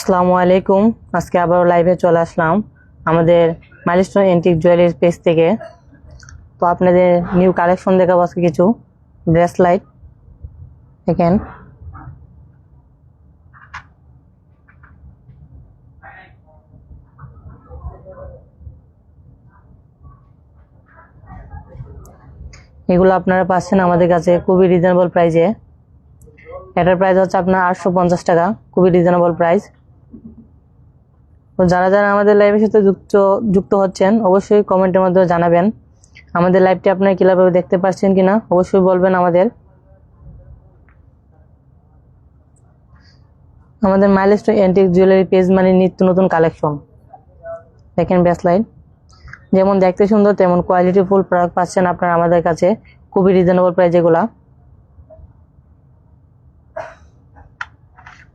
আসসালামু আলাইকুম। আজকে আবার লাইভে চলে আসলাম আমাদের মাইলস্টোন এন্টিক জুয়েলারি পেজ থেকে। তো আপনাদের নিউ কালেকশন দেখাবো আজকে কিছু ব্রেসলাইট দেখেন। এগুলো আপনারা পাচ্ছেন আমাদের কাছে খুবই রিজনেবল প্রাইসে এটার প্রাইস হচ্ছে আপনার আটশো পঞ্চাশ টাকা, খুবই রিজনেবল প্রাইস তো যারা যারা আমাদের লাইভের সাথে যুক্ত যুক্ত হচ্ছেন, অবশ্যই কমেন্টের মাধ্যমে জানাবেন। আমাদের লাইভটি আপনারা কীভাবে দেখতে পাচ্ছেন কিনা, অবশ্যই বলবেন আমাদের। আমাদের মাইলস্টোন অ্যান্টিক জুয়েলারি পেজ মানে নিত্য নতুন কালেকশন দেখেন ব্যাসলাইট যেমন দেখতে সুন্দর, তেমন কোয়ালিটি ফুল প্রোডাক্ট পাচ্ছেন আপনারা আমাদের কাছে। খুবই রিজনেবল প্রাইস এগুলা।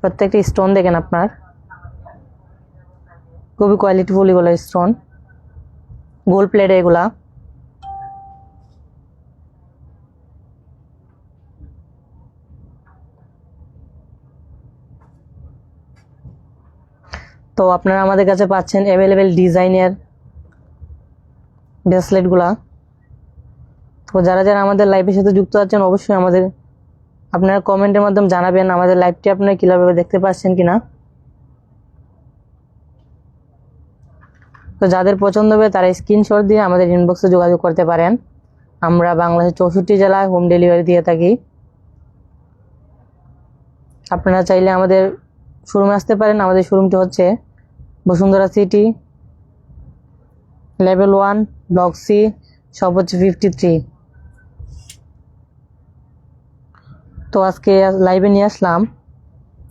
প্রত্যেকটি স্টোন দেখেন আপনার। খুবই কোয়ালিটিফুল এগুলো স্টোন গোল্ড প্লেট এগুলা। তো আপনারা আমাদের কাছে পাচ্ছেন অ্যাভেলেবেল ডিজাইনের ব্রেসলেটগুলা তো যারা যারা আমাদের লাইফের সাথে যুক্ত আছেন, অবশ্যই আমাদের, আপনারা কমেন্টের মাধ্যমে জানাবেন আমাদের লাইভটি আপনারা কীভাবে দেখতে পাচ্ছেন কিনা। তো যাদের পছন্দ হবে তারা স্ক্রিনশট দিয়ে আমাদের ইনবক্সে যোগাযোগ করতে পারেন। আমরা বাংলাদেশের চৌষট্টি জেলায় হোম ডেলিভারি দিয়ে থাকি। আপনারা চাইলে আমাদের শোরুমে আসতে পারেন। আমাদের শোরুমটি হচ্ছে Bashundhara city level one block C shop হচ্ছে ফিফটি থ্রি তো আজকে লাইভে নিয়ে আসলাম।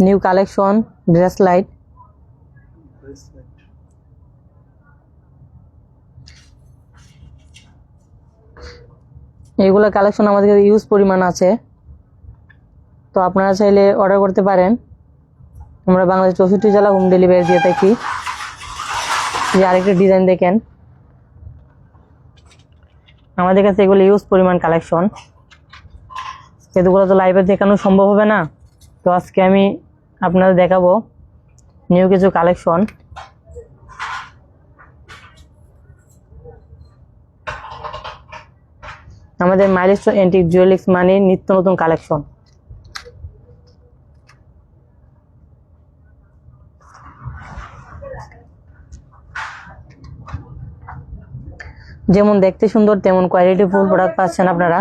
নিউ কালেকশন ড্রেস লাইট এইগুলো কালেকশন আমাদের কাছে ইউজ পরিমাণ আছে। তো আপনারা চাইলে অর্ডার করতে পারেন। আমরা বাংলাদেশ চৌষট্টি জেলা হোম ডেলিভারি দিয়ে থাকি। যে আরেকটা ডিজাইন দেখেন। আমাদের কাছে এগুলো ইউজ পরিমাণ কালেকশন এগুলো তো লাইভে দেখানো সম্ভব হবে না। তো আজকে আমি আপনাদের দেখাবো। নিউ কিছু কালেকশন আমাদের মাইলস্টোন অ্যান্টিক জুয়েলারিক্স মানে নিত্য নতুন কালেকশন যেমন দেখতে সুন্দর, তেমন কোয়ালিটি ফুল প্রোডাক্ট পাচ্ছেন আপনারা।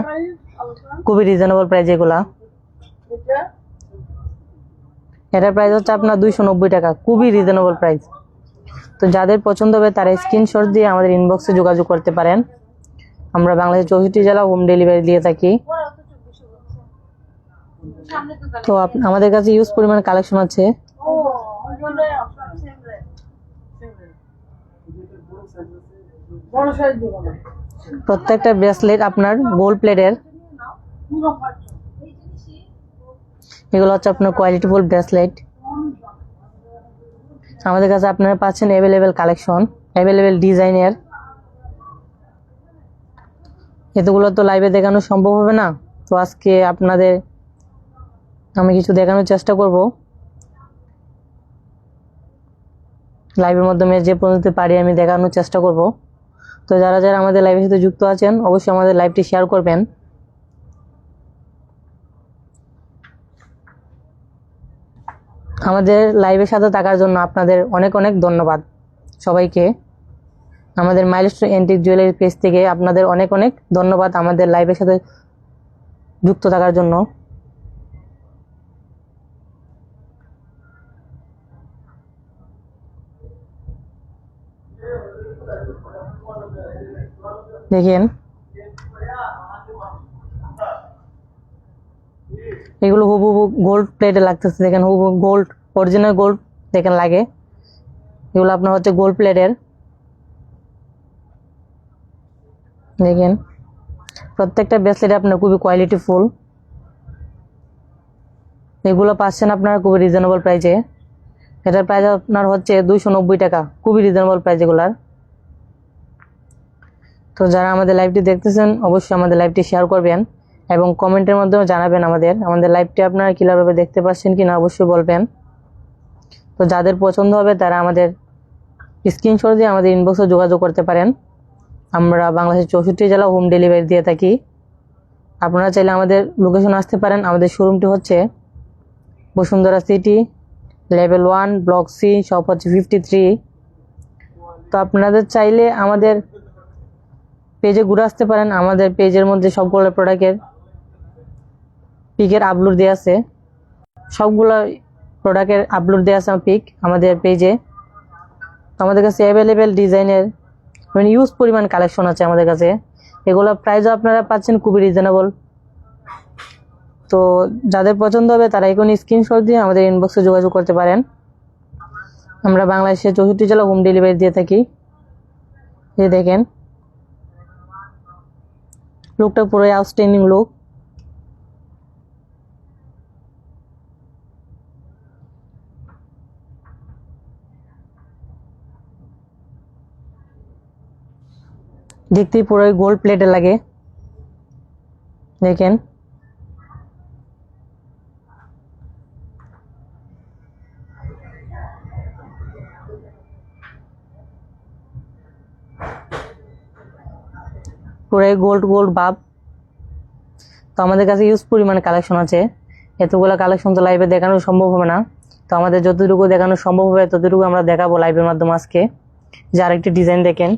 খুবই রিজনেবল প্রাইস এগুলা। এটার প্রাইস হচ্ছে আপনার দুইশো নব্বই টাকা, খুবই রিজনেবল প্রাইস তো যাদের পছন্দ হবে তারা স্ক্রিনশট দিয়ে আমাদের ইনবক্সে যোগাযোগ করতে পারেন। আমরা বাংলাদেশের চৌষট্টি জেলা হোম ডেলিভারি দিয়ে থাকি। তো আমাদের কাছে ইউজ পরিমাণ কালেকশন আছে। প্রত্যেকটা ব্রেসলেট আপনার গোল্ড প্লেটের এগুলো হচ্ছে আপনার কোয়ালিটি ফুল ব্রেসলেট আমাদের কাছে আপনারা পাচ্ছেন অ্যাভেলেবেল কালেকশন অ্যাভেলেবেল ডিজাইনের এতগুলো তো লাইভে দেখানো সম্ভব হবে না। তো আজকে আপনাদের আমি কিছু দেখানোর চেষ্টা করব। লাইভের মাধ্যমে যে পর্যন্ত পারি আমি দেখানোর চেষ্টা করব। তো যারা যারা আমাদের লাইভের সাথে যুক্ত আছেন, অবশ্যই আমাদের লাইভটি শেয়ার করবেন। আমাদের লাইভের সাথে থাকার জন্য আপনাদের অনেক অনেক ধন্যবাদ। সবাইকে আমাদের মাইলস্টোন এন্টিক জুয়েলারি পেজ থেকে আপনাদের অনেক অনেক ধন্যবাদ আমাদের লাইভের সাথে যুক্ত থাকার জন্য। দেখেন, এগুলো হুবহু গোল্ড প্লেটে লাগতেছে। দেখেন হুবহু গোল্ড অরিজিনাল গোল্ড দেখেন লাগে। এগুলো আপনার হচ্ছে গোল্ড প্লেটের দেখেন। প্রত্যেকটা ব্রেসলেট আপনার খুবই কোয়ালিটি ফুল এগুলো পাচ্ছেন আপনার খুবই রিজনেবল প্রাইসে এটার প্রাইস আপনার হচ্ছে দুইশো নব্বই টাকা। খুবই রিজনেবল প্রাইস এগুলার। তো যারা আমাদের লাইভটি দেখতেছেন, অবশ্যই আমাদের লাইভটি শেয়ার করবেন এবং কমেন্টের মাধ্যমে জানাবেন আমাদের। আমাদের লাইভটি আপনারা কীভাবে দেখতে পাচ্ছেন কিনা অবশ্যই বলবেন। তো যাদের পছন্দ হবে তারা আমাদের স্ক্রিনশট দিয়ে আমাদের ইনবক্সে যোগাযোগ করতে পারেন। আমরা বাংলাদেশের চৌষট্টি জেলা হোম ডেলিভারি দিয়ে থাকি। আপনারা চাইলে আমাদের লোকেশন আসতে পারেন। আমাদের শোরুমটি হচ্ছে Bashundhara city level one block C shop হচ্ছে ফিফটি থ্রি তো আপনাদের চাইলে আমাদের পেজে ঘুরে আসতে পারেন। আমাদের পেজের মধ্যে সবগুলো প্রোডাক্টের পিকের আপলোড দেওয়া আছে। সবগুলো প্রোডাক্টের আপলোড দেওয়া আছে পিক আমাদের পেজে আমাদের কাছে অ্যাভেলেবেল ডিজাইনের মানে ইউজ পরিমাণ কালেকশন আছে আমাদের কাছে। এগুলো প্রাইসও আপনারা পাচ্ছেন খুবই রিজনেবল তো যাদের পছন্দ হবে তারা এখন স্ক্রিনশট দিয়ে আমাদের ইনবক্সে যোগাযোগ করতে পারেন। আমরা বাংলাদেশে চৌষট্টি জেলা হোম ডেলিভারি দিয়ে থাকি। যে দেখেন। লুকটা পুরোই আউটস্ট্যান্ডিং লুক। দেখতেই পুরোই গোল্ড প্লেটে লাগে। দেখেন। পুরোই গোল্ড গোল্ড ভাব। তো আমাদের কাছে ইউজ পরিমাণে কালেকশন আছে। এতগুলো কালেকশন তো লাইভে দেখানো সম্ভব হবে না। তো আমাদের যতটুকু দেখানো সম্ভব হবে, ততটুকু আমরা দেখাবো লাইভের মাধ্যমে আজকে। যে আরেকটি ডিজাইন দেখেন।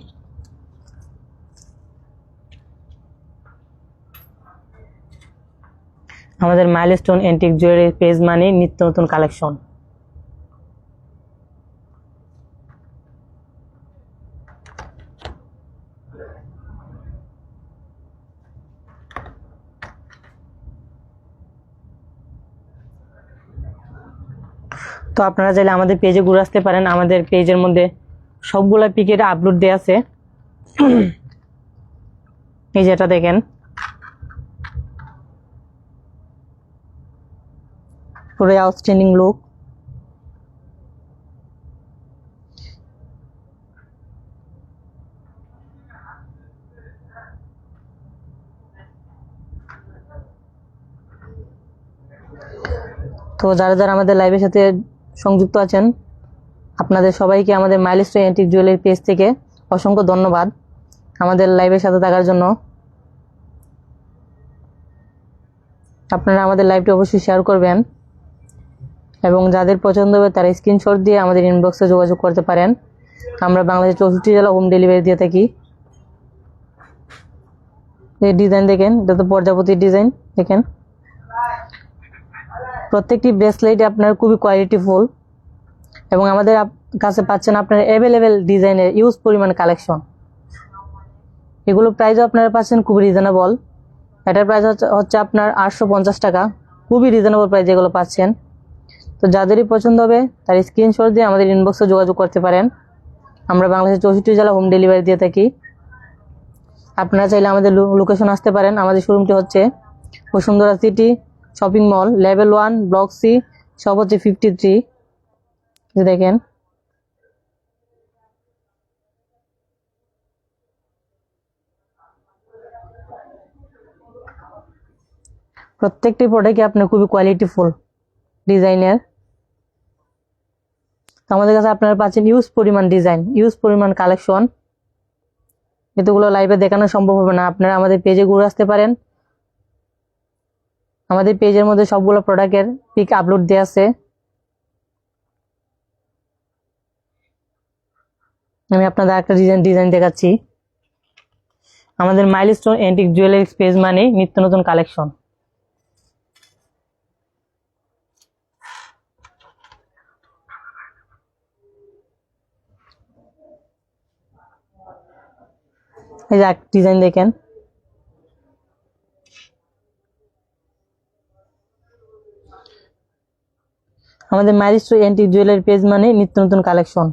আমাদের মাইলস্টোন এন্টিক জুয়েলারি পেজ মানে নিত্য নতুন কালেকশন তো আপনারা চাইলে আমাদের পেজে ঘুরে আসতে পারেন। আমাদের পেজের মধ্যে সবগুলা পিকের আপলোড দেওয়া আছে। এই যেটা দেখেন। পুরো আউটস্ট্যান্ডিং লুক তো যারা যারা আমাদের লাইভের সাথে সংযুক্ত আছেন, আপনাদের সবাইকে আমাদের মাইলস্টোন অ্যান্টিক জুয়েলারি পেজ থেকে অসংখ্য ধন্যবাদ আমাদের লাইভের সাথে থাকার জন্য। আপনারা আমাদের লাইভটি অবশ্যই শেয়ার করবেন। এবং যাদের পছন্দ হবে তারা স্ক্রিনশট দিয়ে আমাদের ইনবক্সে যোগাযোগ করতে পারেন। আমরা বাংলাদেশের চৌষট্টি জেলা হোম ডেলিভারি দিয়ে থাকি। এই ডিজাইন দেখেন, এটা তো প্রজাপতির ডিজাইন দেখেন। প্রত্যেকটি ব্রেসলেট আপনার খুবই কোয়ালিটিফুল এবং আমাদের কাছে পাচ্ছেন আপনার অ্যাভেলেবেল ডিজাইনের ইউজ পরিমাণ কালেকশন এগুলো প্রাইসও আপনারা পাচ্ছেন খুবই রিজনেবল এটার প্রাইস হচ্ছে হচ্ছে আপনার আটশো পঞ্চাশ টাকা। খুবই রিজনেবল প্রাইস এগুলো পাচ্ছেন। তো যাদেরই পছন্দ হবে, তার স্ক্রিনশট দিয়ে আমাদের ইনবক্সে যোগাযোগ করতে পারেন। আমরা বাংলাদেশের চৌষট্টি জেলা হোম ডেলিভারি দিয়ে থাকি। আপনারা চাইলে আমাদের লোকেশন আসতে পারেন। আমাদের শোরুমটি হচ্ছে Bashundhara city shopping mall level one block C shop হচ্ছে ফিফটি থ্রি দেখেন। প্রত্যেকটি প্রোডাক্টই আপনার খুবই কোয়ালিটিফুল ডিজাইনের তো আমাদের কাছে আপনারা পাচ্ছেন ইউজ পরিমাণ ডিজাইন ইউজ পরিমাণ কালেকশন এতগুলো লাইভে দেখানো সম্ভব হবে না। আপনারা আমাদের পেজে ঘুরে আসতে পারেন। আমাদের পেজের মধ্যে সবগুলো প্রোডাক্টের পিক আপলোড দেওয়া আছে। আমি আপনাদের একটা ডিজাইন ডিজাইন দেখাচ্ছি। আমাদের মাইলস্টোন এন্টিক জুয়েলারি পেজ মানে নিত্য নতুন কালেকশন এই যে ডিজাইন দেখেন। আমাদের ম্যারিস্টো এন্টিক জুয়েলারি পেজ মানে নিত্য নতুন কালেকশন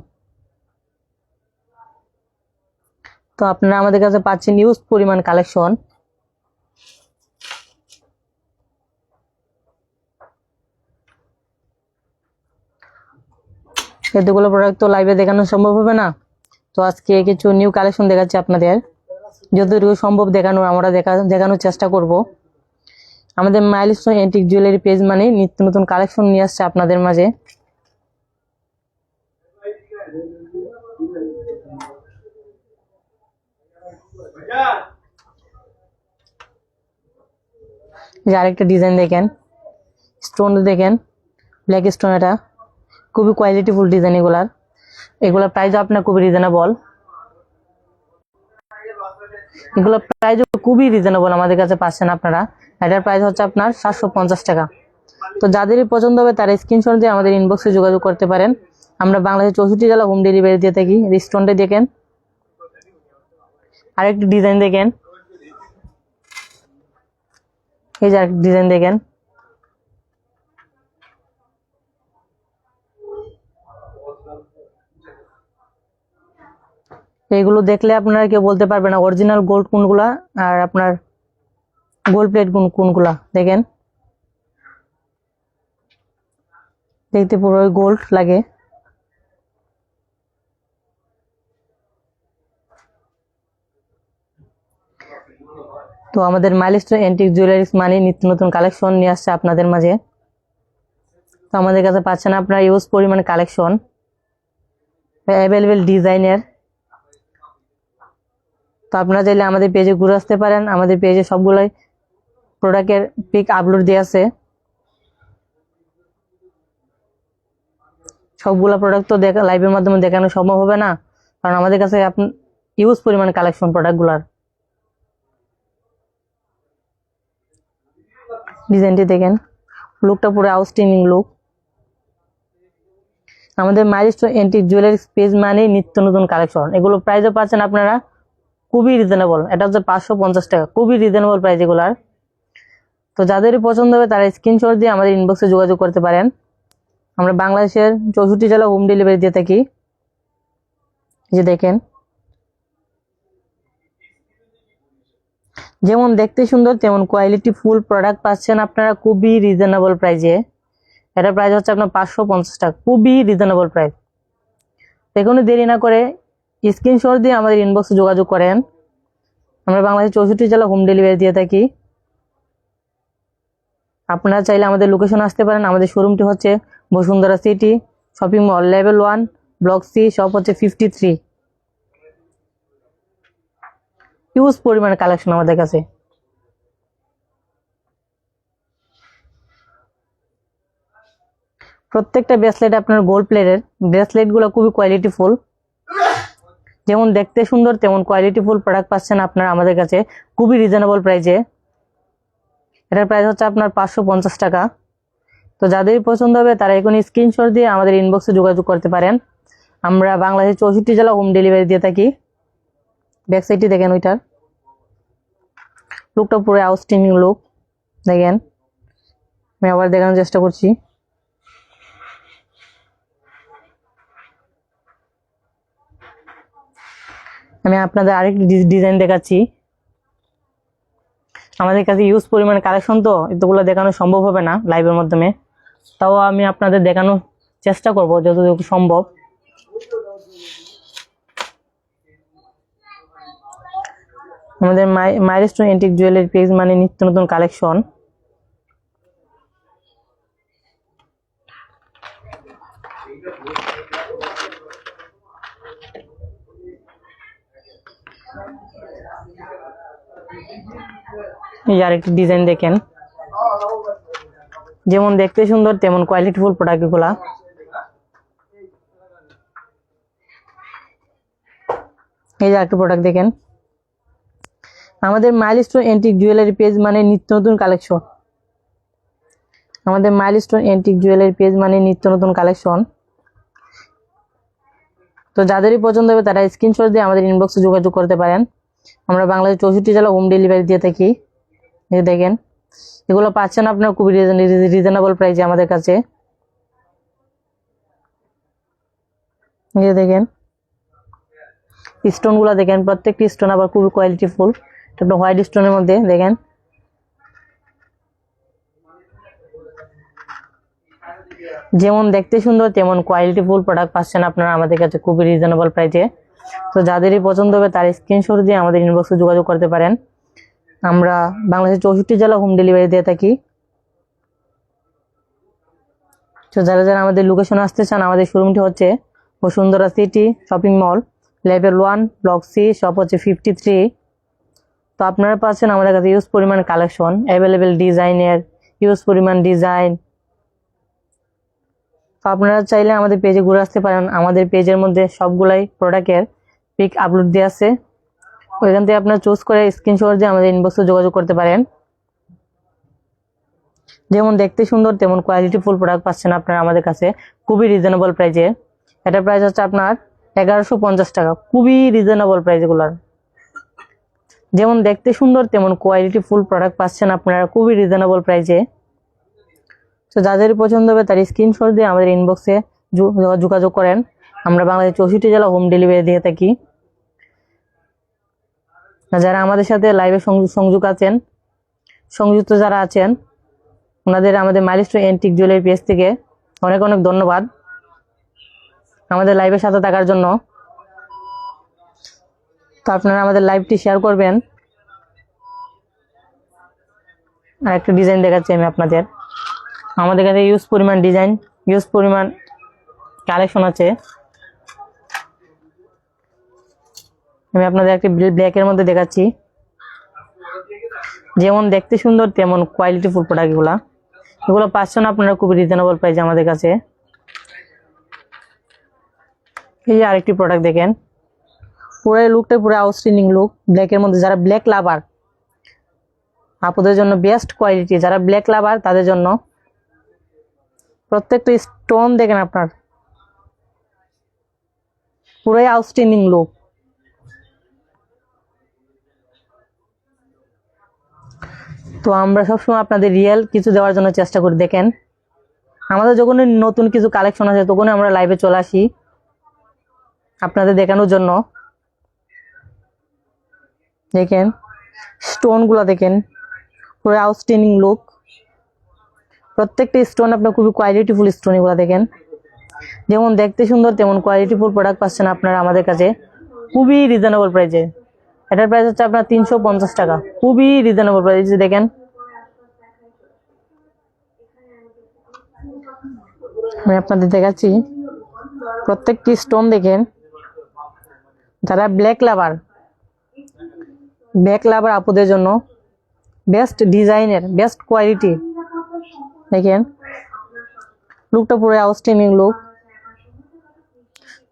তো আপনারা আমাদের কাছে পাচ্ছেন ইউজ পরিমাণ কালেকশন এতগুলো প্রোডাক্ট তো লাইভে দেখানো সম্ভব হবে না। তো আজকে কিছু নিউ কালেকশন দেখাচ্ছি আপনাদের। যতটুকু সম্ভব দেখানো আমরা দেখা, দেখানোর চেষ্টা করব। আমাদের মাইলস্টোন অ্যান্টিক জুয়েলারি পেজ মানে নিত্য নতুন কালেকশন নিয়ে আসছে আপনাদের মাঝে। যে আরেকটা ডিজাইন দেখেন স্টোন দেখেন ব্ল্যাক স্টোন এটা। খুবই কোয়ালিটিফুল ডিজাইন এগুলার। এগুলোর প্রাইস আপনার খুবই রিজনেবল এগুলো প্রাইস খুবই রিজনেবল আমাদের কাছে পাচ্ছেন আপনারা। এটার প্রাইস হচ্ছে আপনার সাতশো পঞ্চাশ টাকা। তো যাদেরই পছন্দ হবে তারা স্ক্রিনশট দিয়ে আমাদের ইনবক্সে যোগাযোগ করতে পারেন। আমরা বাংলাদেশের চৌষট্টি জেলা হোম ডেলিভারি দিয়ে থাকি রেস্টুরেন্টে দেখেন। আরেকটি ডিজাইন দেখেন। এই যে আরেকটি ডিজাইন দেখেন। এইগুলো দেখলে আপনারা কেউ বলতে পারবে না অরিজিনাল গোল্ড কোনগুলা আর আপনার গোল্ড প্লেট কোন কোনগুলা। দেখেন। দেখতে পুরো গোল্ড লাগে। তো আমাদের মাইলস্টোন অ্যান্টিক জুয়েলারিস মানে নিত্য নতুন কালেকশন নিয়ে আসছে আপনাদের মাঝে। তো আমাদের কাছে পাচ্ছেন আপনারা ইউজ পরিমাণ কালেকশন অ্যাভেলেবেল ডিজাইনের তো আপনারা চাইলে আমাদের পেজে ঘুরে আসতে পারেন। আমাদের পেজে সবগুলোই প্রোডাক্টের পিক আপলোড দিয়ে আছে। সবগুলো প্রোডাক্ট তো দেখা লাইভের মাধ্যমে দেখানো সম্ভব হবে না। কারণ আমাদের কাছে আপনি ইউজ পরিমাণ কালেকশন প্রোডাক্টগুলোর ডিজাইনটি দেখেন। লুকটা পুরো আউটস্ট্যান্ডিং লুক আমাদের মাইলস্টোন এন্টিক জুয়েলারি পেজ মানে নিত্য নতুন কালেকশন এগুলো প্রাইজও পাচ্ছেন আপনারা খুবই রিজনেবল এটা হচ্ছে পাঁচশো পঞ্চাশ টাকা। খুবই রিজনেবল প্রাইস এগুলার। তো যাদেরই পছন্দ হবে তারা স্ক্রিনশট দিয়ে আমাদের ইনবক্সে যোগাযোগ করতে পারেন। আমরা বাংলাদেশের চৌষট্টি জেলা হোম ডেলিভারি দিয়ে থাকি। যে দেখেন। যেমন দেখতে সুন্দর, তেমন কোয়ালিটি ফুল প্রোডাক্ট পাচ্ছেন আপনারা খুবই রিজনেবল প্রাইসে এটা প্রাইস হচ্ছে আপনার পাঁচশো পঞ্চাশ টাকা। খুবই রিজনেবল প্রাইস দেখুন দেরি না করে স্ক্রিনশট দিয়ে আমাদের ইনবক্সে যোগাযোগ করেন। আমরা বাংলাদেশের চৌষট্টি জেলা হোম ডেলিভারি দিয়ে থাকি। আপনারা চাইলে আমাদের লোকেশন আসতে পারেন। আমাদের শোরুমটি হচ্ছে Bashundhara city shopping mall level one block C shop হচ্ছে ফিফটি থ্রি হিউজ পরিমাণে কালেকশন আমাদের কাছে। প্রত্যেকটা ব্রেসলেট আপনার গোল্ড প্লেটের ব্রেসলেটগুলো খুবই কোয়ালিটিফুল যেমন দেখতে সুন্দর, তেমন কোয়ালিটিফুল প্রোডাক্ট পাচ্ছেন আপনারা আমাদের কাছে। খুবই রিজনেবল প্রাইসে এটার প্রাইস হচ্ছে আপনার পাঁচশো পঞ্চাশ টাকা। তো যাদের পছন্দ হবে তারা এখন স্ক্রিনশট দিয়ে আমাদের ইনবক্সে যোগাযোগ করতে পারেন। আমরা বাংলাদেশের চৌষট্টি জেলা হোম ডেলিভারি দিয়ে থাকি। ব্যাক সাইডটি দেখেন ওইটার। লুকটা পুরো আউটস্ট্যান্ডিং লুক দেখেন। আমি আবার দেখানোর চেষ্টা করছি। আমি আপনাদের আরেকটি ডিজাইন দেখাচ্ছি। আমাদের কাছে ইউজ পরিমাণ কালেকশন তো, এতগুলো দেখানো সম্ভব হবে না লাইভের মাধ্যমে। তাও আমি আপনাদের দেখানোর চেষ্টা করব যতটুকু সম্ভব। আমাদের মাইলস্টোন এন্টিক জুয়েলারি পেজ মানে নিত্য নতুন কালেকশন এই যে আরেকটি ডিজাইন দেখেন। যেমন দেখতে সুন্দর, তেমন কোয়ালিটিফুল প্রোডাক্টগুলা। এই যে একটা প্রোডাক্ট দেখেন। আমাদের মাইলস্টোন এন্টিক জুয়েলারি পেজ মানে নিত্য নতুন কালেকশন আমাদের মাইলস্টোন এন্টিক জুয়েলারি পেজ মানে নিত্য নতুন কালেকশন তো যাদেরই পছন্দ হবে তারা স্ক্রিনশট দিয়ে আমাদের ইনবক্সে যোগাযোগ করতে পারেন। আমরা বাংলাদেশ চৌষট্টি জেলা হোম ডেলিভারি দিয়ে থাকি। দেখেন, এগুলো পাচ্ছেন আপনার খুবই রিজনেবল প্রাইসে আমাদের কাছে। দেখেন স্টোনগুলা দেখেন, প্রত্যেকটি স্টোন আবার খুবই কোয়ালিটি ফুল। আপনার হোয়াইট স্টোনের মধ্যে, দেখেন। যেমন দেখতে সুন্দর, তেমন কোয়ালিটি ফুল প্রোডাক্ট পাচ্ছেন আপনারা আমাদের কাছে খুবই রিজনেবল প্রাইসে তো যাদেরই পছন্দ হবে, তার স্ক্রিনশট দিয়ে আমাদের ইনবক্সে যোগাযোগ করতে পারেন। আমরা বাংলাদেশের চৌষট্টি জেলা হোম ডেলিভারি দিয়ে থাকি। তো যারা যারা আমাদের লোকেশন আসতে চান, আমাদের শোরুমটি হচ্ছে Bashundhara city shopping mall level one block C shop হচ্ছে ফিফটি থ্রি তো আপনারা পাচ্ছেন আমাদের কাছে ইউজ পরিমাণ কালেকশন অ্যাভেলেবেল ডিজাইনের ইউজ পরিমাণ ডিজাইন তো আপনারা চাইলে আমাদের পেজে ঘুরে আসতে পারেন। আমাদের পেজের মধ্যে সবগুলাই প্রোডাক্টের পিক আপলোড দেওয়া আছে। ওইখান থেকে আপনারা চুজ করে স্ক্রিনশট দিয়ে আমাদের ইনবক্সে যোগাযোগ করতে পারেন। যেমন দেখতে সুন্দর, তেমন কোয়ালিটি ফুল প্রোডাক্ট পাচ্ছেন আপনারা আমাদের কাছে। খুবই রিজনেবল প্রাইজে এটার প্রাইস হচ্ছে আপনার এগারোশো পঞ্চাশ টাকা। খুবই রিজনেবল প্রাইস এগুলোর। যেমন দেখতে সুন্দর, তেমন কোয়ালিটি ফুল প্রোডাক্ট পাচ্ছেন আপনারা। খুবই রিজনেবল প্রাইজে তো যাদের পছন্দ হবে তার স্ক্রিনশট দিয়ে আমাদের ইনবক্সে যোগাযোগ করেন। আমরা বাংলাদেশ চৌষট্টি জেলা হোম ডেলিভারি দিয়ে থাকি। যারা আমাদের সাথে লাইভে সংযোগ আছেন, সংযুক্ত যারা আছেন, ওনাদের আমাদের মাইলস্টোন এন্টিক জুয়েলারি পেজ থেকে অনেক অনেক ধন্যবাদ আমাদের লাইভের সাথে থাকার জন্য। তো আপনারা আমাদের লাইভটি শেয়ার করবেন। আর একটা ডিজাইন দেখাচ্ছি আমি আপনাদের। আমাদের কাছে ইউজ পরিমাণ ডিজাইন ইউজ পরিমাণ কালেকশন আছে। আমি আপনাদের একটি ব্ল্যাকের মধ্যে দেখাচ্ছি। যেমন দেখতে সুন্দর, তেমন কোয়ালিটি ফুল প্রোডাক্ট এগুলা। পাচ্ছেন আপনারা খুবই রিজনেবল প্রাইসে আমাদের কাছে। এই যে আরেকটি প্রোডাক্ট দেখেন। পুরো লুকটা পুরো আউটস্ট্যান্ডিং লুক ব্ল্যাকের মধ্যে যারা ব্ল্যাক লাভার আপুদের জন্য বেস্ট কোয়ালিটি যারা ব্ল্যাক লাভার তাদের জন্য প্রত্যেকটা স্টোন দেখেন আপনার। পুরোই আউটস্ট্যান্ডিং লুক তো আমরা সবসময় আপনাদের রিয়েল কিছু দেওয়ার জন্য চেষ্টা করি। দেখেন, আমাদের যখন নতুন কিছু কালেকশন আছে তখনই আমরা লাইভে চলে আসি আপনাদের দেখানোর জন্য। দেখেন স্টোনগুলো দেখেন, পুরো আউটস্ট্যান্ডিং লুক প্রত্যেকটা স্টোন আপনার খুবই কোয়ালিটিফুল স্টোন এগুলো দেখেন। যেমন দেখতে সুন্দর, তেমন কোয়ালিটিফুল প্রোডাক্ট পাচ্ছেন আপনারা আমাদের কাছে। খুবই রিজনেবল প্রাইসে এটার প্রাইস হচ্ছে আপনার তিনশো পঞ্চাশ টাকা। খুবই রিজনেবল প্রাইস দেখেন আমি আপনাদের দেখাচ্ছি। প্রত্যেকটি স্টোন দেখেন। যারা ব্ল্যাক লাভার ব্ল্যাক লাভার আপুদের জন্য বেস্ট ডিজাইনের বেস্ট কোয়ালিটি দেখেন। লুকটা পুরো আউটস্ট্যান্ডিং লুক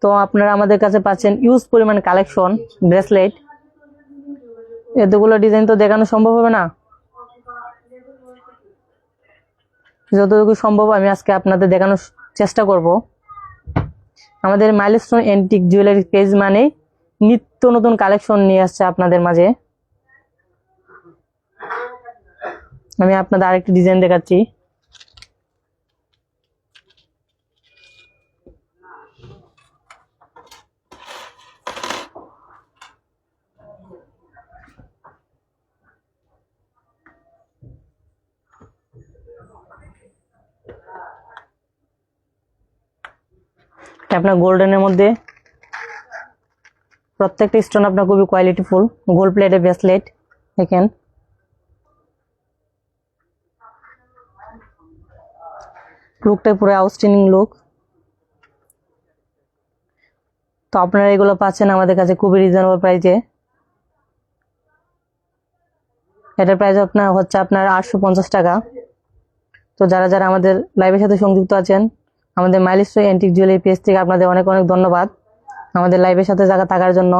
তো আপনারা আমাদের কাছে পাচ্ছেন ইউজ পরিমাণ কালেকশন ব্রেসলেট এতগুলো ডিজাইন তো দেখানো সম্ভব হবে না। যতটুকু সম্ভব আমি আজকে আপনাদের দেখানোর চেষ্টা করব। আমাদের মাইলস্টোন অ্যান্টিক জুয়েলারি পেজ মানে নিত্য নতুন কালেকশন নিয়ে আসছে আপনাদের মাঝে। আমি আপনাদের আরেকটি ডিজাইন দেখাচ্ছি। এটা আপনার গোল্ডেনের মধ্যে প্রত্যেকটা স্টোন আপনার খুবই কোয়ালিটিফুল গোল্ড প্লেটের ব্রেসলেট দেখেন। লুকটা পুরো আউটস্ট্যান্ডিং লুক তো আপনারা এগুলো পাচ্ছেন আমাদের কাছে খুবই রিজনেবল প্রাইসে এটার প্রাইস আপনার হচ্ছে আপনার আটশো পঞ্চাশ টাকা। তো যারা যারা আমাদের লাইভের সাথে সংযুক্ত আছেন আমাদের মাইলিস্টো অ্যান্টিক জুয়েলারি পেজ থেকে আপনাদের অনেক অনেক ধন্যবাদ আমাদের লাইভের সাথে জায়গা থাকার জন্য।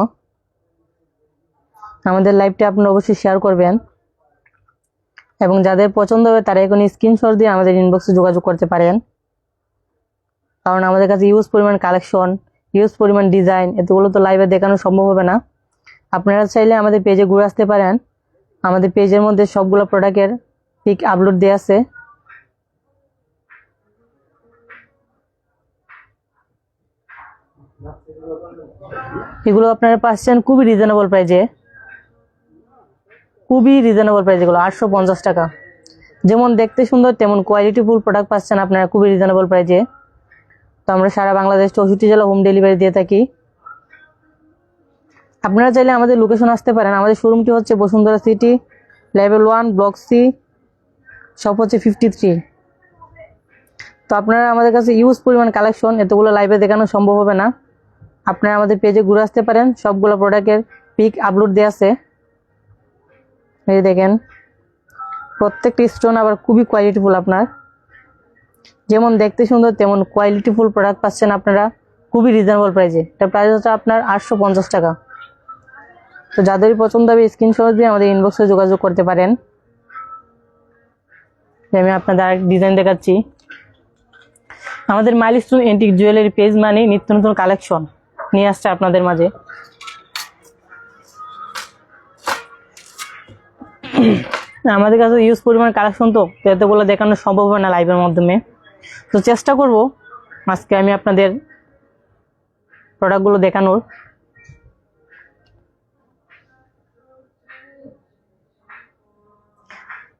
আমাদের লাইভটি আপনারা অবশ্যই শেয়ার করবেন। এবং যাদের পছন্দ হবে তারা এখন স্ক্রিনশট দিয়ে আমাদের ইনবক্সে যোগাযোগ করতে পারেন। কারণ আমাদের কাছে ইউজ পরিমাণ কালেকশন ইউজ পরিমাণ ডিজাইন এতগুলো তো লাইভে দেখানো সম্ভব হবে না। আপনারা চাইলে আমাদের পেজে ঘুরে আসতে পারেন। আমাদের পেজের মধ্যে সবগুলো প্রোডাক্টের পিক আপলোড দেওয়া আছে। এগুলো আপনারা পাচ্ছেন খুবই রিজনেবল প্রাইজে খুবই রিজনেবল প্রাইস এগুলো, আটশো পঞ্চাশ টাকা। যেমন দেখতে সুন্দর, তেমন কোয়ালিটিফুল প্রোডাক্ট পাচ্ছেন আপনারা খুবই রিজনেবল প্রাইজে তো আমরা সারা বাংলাদেশ চৌষট্টি জেলা হোম ডেলিভারি দিয়ে থাকি। আপনারা চাইলে আমাদের লোকেশন আসতে পারেন। আমাদের শোরুমটি হচ্ছে Bashundhara city level one block C shop হচ্ছে ফিফটি থ্রি তো আপনারা আমাদের কাছে ইউজ পরিমাণ কালেকশন এতগুলো লাইভে দেখানো সম্ভব হবে না। আপনারা আমাদের পেজে ঘুরে আসতে পারেন। সবগুলো প্রোডাক্টের পিক আপলোড দেওয়া আছে। এই দেখেন, প্রত্যেকটি স্টোন আবার খুবই কোয়ালিটিফুল আপনার। যেমন দেখতে সুন্দর, তেমন কোয়ালিটিফুল প্রোডাক্ট পাচ্ছেন আপনারা। খুবই রিজনেবল প্রাইসে এটা প্রাইস হচ্ছে আপনার আটশো পঞ্চাশ টাকা। তো যাদেরই পছন্দ হবে স্ক্রিনশট দিয়ে আমাদের ইনবক্সে যোগাযোগ করতে পারেন। আমি আপনাদের আরেক ডিজাইন দেখাচ্ছি। আমাদের মাইলস্টোন এন্টিক জুয়েলারি পেজ মানে নিত্য নতুন কালেকশন নিয়ে আসছে আপনাদের মাঝে। আমাদের কাছে ইউজ পরিমাণ কালেকশন তো এতগুলো দেখানো সম্ভব হবে না লাইভের মাধ্যমে। তো চেষ্টা করব আজকে আমি আপনাদের প্রোডাক্টগুলো দেখানোর।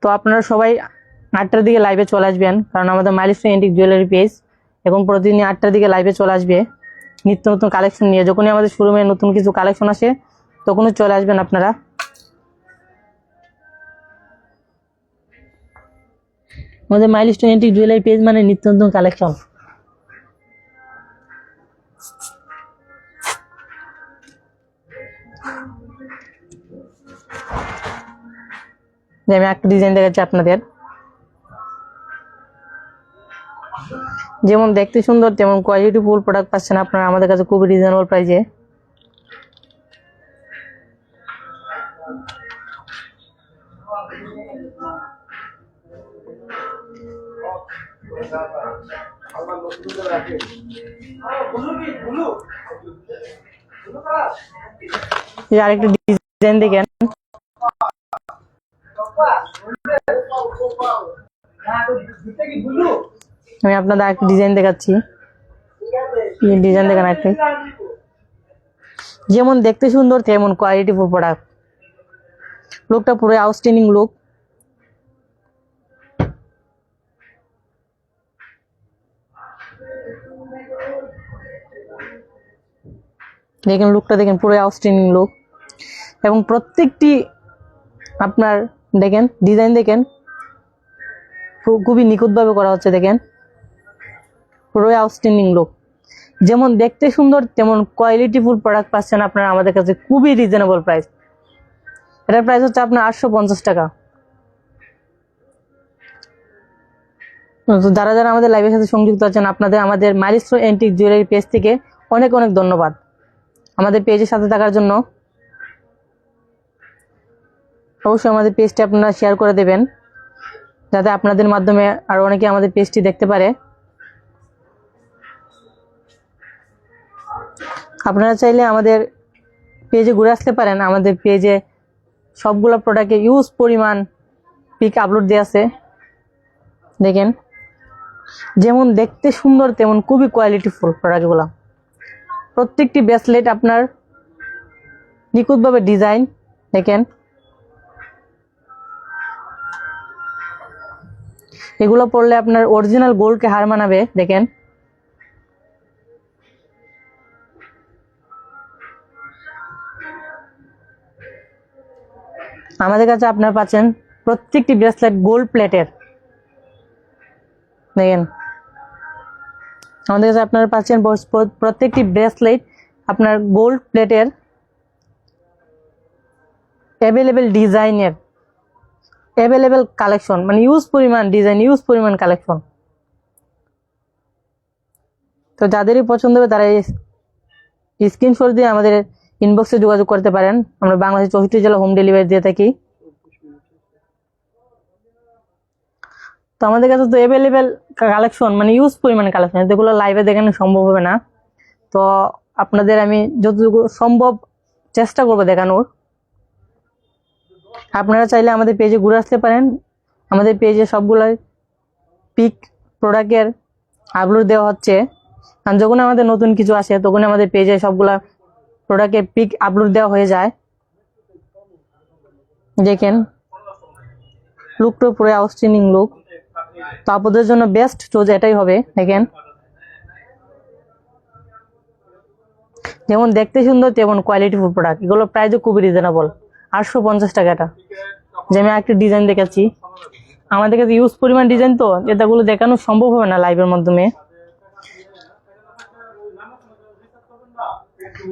তো আপনারা সবাই আটটার দিকে লাইভে চলে আসবেন, কারণ আমাদের মাইলস্টোন এন্টিক জুয়েলারি পেজ এবং প্রতিদিন আটটার দিকে লাইভে চলে আসবে। নিত্য নতুন কালেকশন নিয়ে। যখনই আমাদের শোরুমে নতুন কিছু কালেকশন আসে, তখনই চলে আসবেন আপনারা। আমাদের মাইলস্টোন এন্টিক জুয়েলারি পেজ মানে নিত্য নতুন কালেকশন আমি একটা ডিজাইন দেখাচ্ছি আপনাদের। যেমন দেখতে সুন্দর, তেমন কোয়ালিটি ফুল প্রোডাক্ট পাচ্ছেন আপনারা। আমাদের কাছে খুবই রিজনেবল প্রাইসে আরেকটা ডিজাইন দেখেন। আমি আপনাদের একটা ডিজাইন দেখাচ্ছি। ডিজাইন দেখান একটা যেমন দেখতে সুন্দর, তেমন কোয়ালিটি ফুল প্রোডাক্ট লুকটা পুরো আউটস্ট্যান্ডিং লুক দেখেন লুকটা দেখেন, পুরো আউটস্ট্যান্ডিং লুক এবং প্রত্যেকটি আপনার, দেখেন ডিজাইন দেখেন, খুবই নিখুঁতভাবে করা হচ্ছে, দেখেন। পুরোই আউটস্ট্যান্ডিং লোক। যেমন দেখতে সুন্দর, তেমন কোয়ালিটিফুল প্রোডাক্ট পাচ্ছেন আপনারা, আমাদের কাছে খুবই রিজনেবল প্রাইস এটার প্রাইস হচ্ছে আপনার আটশো পঞ্চাশ টাকা। তো যারা যারা আমাদের লাইভের সাথে সংযুক্ত আছেন, আপনাদের আমাদের মাইলস্টোন এন্টিক জুয়েলারি পেজ থেকে অনেক অনেক ধন্যবাদ। আমাদের পেজের সাথে থাকার জন্য অবশ্যই আমাদের পেজটি আপনারা শেয়ার করে দেবেন, যাতে আপনাদের মাধ্যমে আরও অনেকে আমাদের পেজটি দেখতে পারে। আপনারা চাইলে আমাদের পেজে ঘুরে আসতে পারেন। আমাদের পেজে সবগুলো প্রোডাক্টে ইউজ পরিমাণ পিক আপলোড দেওয়া আছে। দেখেন, যেমন দেখতে সুন্দর, তেমন খুবই কোয়ালিটিফুল প্রোডাক্টগুলো প্রত্যেকটি ব্রেসলেট আপনার নিখুঁতভাবে ডিজাইন দেখেন। এগুলো পড়লে আপনার অরিজিনাল গোল্ডকে হার মানাবে, দেখেন। আমাদের কাছে আপনারা পাচ্ছেন প্রত্যেকটি ব্রেসলেট গোল্ড প্লেটের দেখেন। আমাদের কাছে আপনারা পাচ্ছেন প্রত্যেকটি ব্রেসলেট আপনার গোল্ড প্লেটের অ্যাভেলেবেল ডিজাইনের অ্যাভেলেবেল কালেকশন মানে ইউজ পরিমাণ ডিজাইন ইউজ পরিমাণ কালেকশন তো যাদেরই পছন্দ হবে তারা স্ক্রিনশট দিয়ে আমাদের ইনবক্সে যোগাযোগ করতে পারেন। আমরা বাংলাদেশের চৌষট্টি জেলা হোম ডেলিভারি দিয়ে থাকি। তো আমাদের কাছে তো অ্যাভেলেবেল কালেকশন মানে ইউজ পরিমাণ কালেকশন যেগুলো লাইভে দেখানো সম্ভব হবে না। তো আপনাদের আমি যতটুকু সম্ভব চেষ্টা করব দেখানোর। আপনারা চাইলে আমাদের পেজে ঘুরে আসতে পারেন। আমাদের পেজে সবগুলো পিক প্রোডাক্টের আপলোড দেওয়া হচ্ছে। কারণ যখন আমাদের নতুন কিছু আসে তখন আমাদের পেজে সবগুলা প্রোডাক্টের পিক আপলোড দেওয়া হয়ে যায়। দেখেন। লুকটা পুরো আউটস্ট্যান্ডিং লুক তো আপনাদের জন্য বেস্ট চোজ এটাই হবে, দেখেন। যেমন দেখতে সুন্দর, তেমন কোয়ালিটিফুল প্রোডাক্ট এগুলো প্রাইসও খুবই রিজনেবল আটশো পঞ্চাশ টাকাটা। যে আমি একটা ডিজাইন দেখাচ্ছি। আমাদের কাছে ইউজ পরিমাণ ডিজাইন তো এটাগুলো দেখানো সম্ভব হবে না লাইভের মাধ্যমে।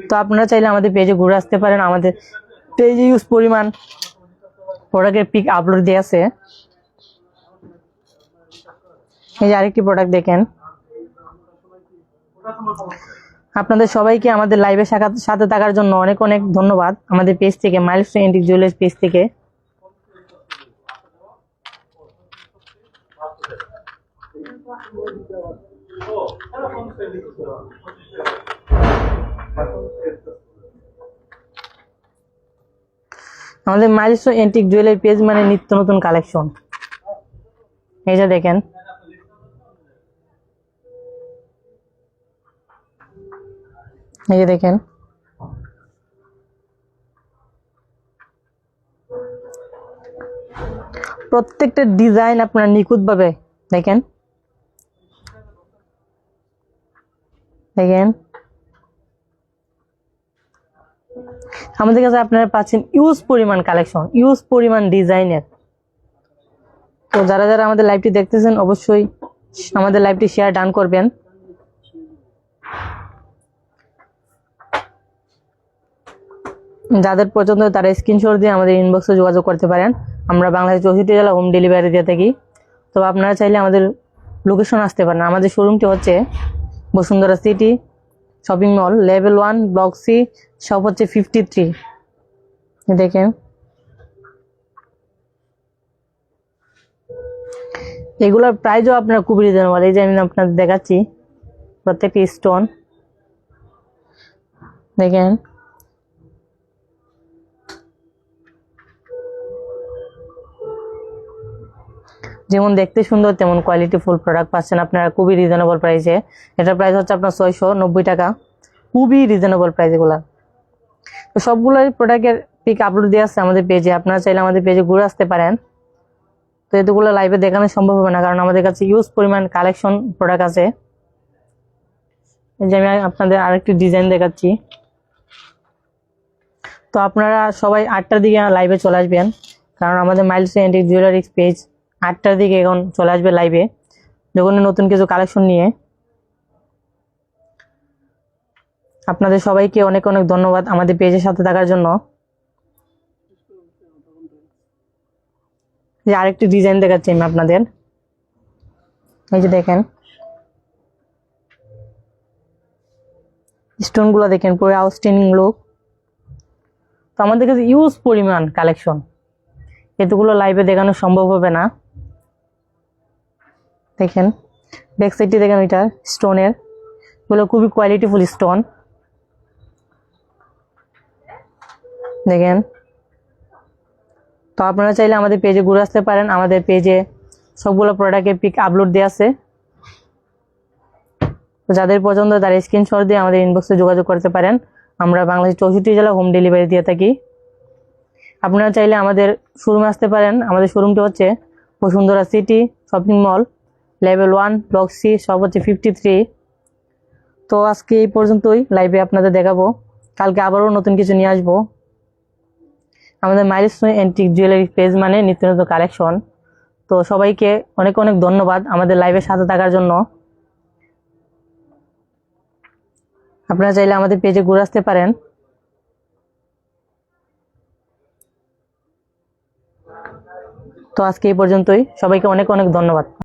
তো আপনারা চাইলে আমাদের পেজে ঘুরে আসতে পারেন। আমাদের পেজে ইউজ পরিমাণ প্রোডাক্টের পিক আপলোড দিয়ে আছে। এই যে আরেকটি প্রোডাক্ট দেখেন। আপনাদের সবাইকে আমাদের লাইভে সাথে থাকার জন্য অনেক অনেক ধন্যবাদ। আমাদের পেজ থেকে মাইলস্টোন এন্টিক জুয়েলার্স পেজ থেকে। আমাদের মাইলস্টোন এন্টিক জুয়েলারি পেজ মানে নিত্য নতুন কালেকশন। এই যে দেখেন। এই যে দেখেন। প্রত্যেকটা ডিজাইন আপনার নিখুঁত ভাবে দেখেন। দেখেন। আমাদের কাছে আপনারা পাচ্ছেন ইউজ পরিমাণ কালেকশন ইউজ পরিমাণ ডিজাইনের। তো যারা যারা আমাদের লাইভটি দেখতেছেন, অবশ্যই আমাদের লাইভটি শেয়ার ডান করবেন। যাদের পছন্দ তারা স্ক্রিনশট দিয়ে আমাদের ইনবক্সে যোগাযোগ করতে পারেন। আমরা বাংলাদেশ চৌষট্টি জেলা হোম ডেলিভারি দিয়ে থাকি। তো আপনারা চাইলে আমাদের লোকেশন আসতে পারেন। আমাদের শোরুমটি হচ্ছে Bashundhara city shopping mall level one block C shop হচ্ছে ফিফটি থ্রি দেখেন। এগুলোর প্রাইজও আপনার খুবই রিজনেবল এই যে আমি আপনাদের দেখাচ্ছি, প্রত্যেকটি স্টোন দেখেন। যেমন দেখতে সুন্দর, তেমন কোয়ালিটি ফুল প্রোডাক্ট পাচ্ছেন আপনারা খুবই রিজনেবল প্রাইসে এটার প্রাইস হচ্ছে আপনার ছয়শো নব্বই টাকা। খুবই রিজনেবল প্রাইস এগুলা। তো সবগুলোই প্রোডাক্টের পিক আপলোড দিয়ে আসছে আমাদের পেজে আপনারা চাইলে আমাদের পেজে ঘুরে আসতে পারেন। তো এতগুলো লাইভে দেখানো সম্ভব হবে না, কারণ আমাদের কাছে ইউজ পরিমাণ কালেকশন প্রোডাক্ট আছে। এই যে আমি আপনাদের আরেকটি ডিজাইন দেখাচ্ছি। তো আপনারা সবাই আটটার দিকে লাইভে চলে আসবেন, কারণ আমাদের মাইলস এন্টিক জুয়েলারিক্স পেজ আটটার দিকে এখন চলে আসবে লাইভে যখন নতুন কিছু কালেকশন নিয়ে। আপনাদের সবাইকে অনেক অনেক ধন্যবাদ আমাদের পেজের সাথে থাকার জন্য। যে আরেকটি ডিজাইন দেখাচ্ছি আমি আপনাদের। এই যে দেখেন। স্টোনগুলো দেখেন, পুরো আউটস্ট্যান্ডিং লুক তো আমাদের কাছে ইউজ পরিমাণ কালেকশন এতগুলো লাইভে দেখানো সম্ভব হবে না। দেখেন ব্যাক সাইডটি দেখেন ওইটা স্টোনের এগুলো খুবই কোয়ালিটিফুল স্টোন দেখেন। তো আপনারা চাইলে আমাদের পেজে ঘুরে আসতে পারেন। আমাদের পেজে সবগুলো প্রোডাক্টের পিক আপলোড দেওয়া আছে। যাদের পছন্দ তারা স্ক্রিনশট দিয়ে আমাদের ইনবক্সে যোগাযোগ করতে পারেন। আমরা বাংলাদেশ চৌষট্টি জেলা হোম ডেলিভারি দিয়ে থাকি। আপনারা চাইলে আমাদের শোরুমে আসতে পারেন। আমাদের শোরুমটি হচ্ছে Bashundhara city shopping mall level one block C হচ্ছে ফিফটি থ্রি তো আজকে এই পর্যন্তই লাইভে আপনাদের দেখাবো। কালকে আবারও নতুন কিছু নিয়ে আসব। আমাদের মাইলস্টোন অ্যান্টিক জুয়েলারি পেজ মানে নিত্য নতুন কালেকশন তো সবাইকে অনেক অনেক ধন্যবাদ আমাদের লাইভের সাথে থাকার জন্য। আপনারা চাইলে আমাদের পেজে ঘুরে আসতে পারেন। তো আজকে এই পর্যন্তই। সবাইকে অনেক অনেক ধন্যবাদ।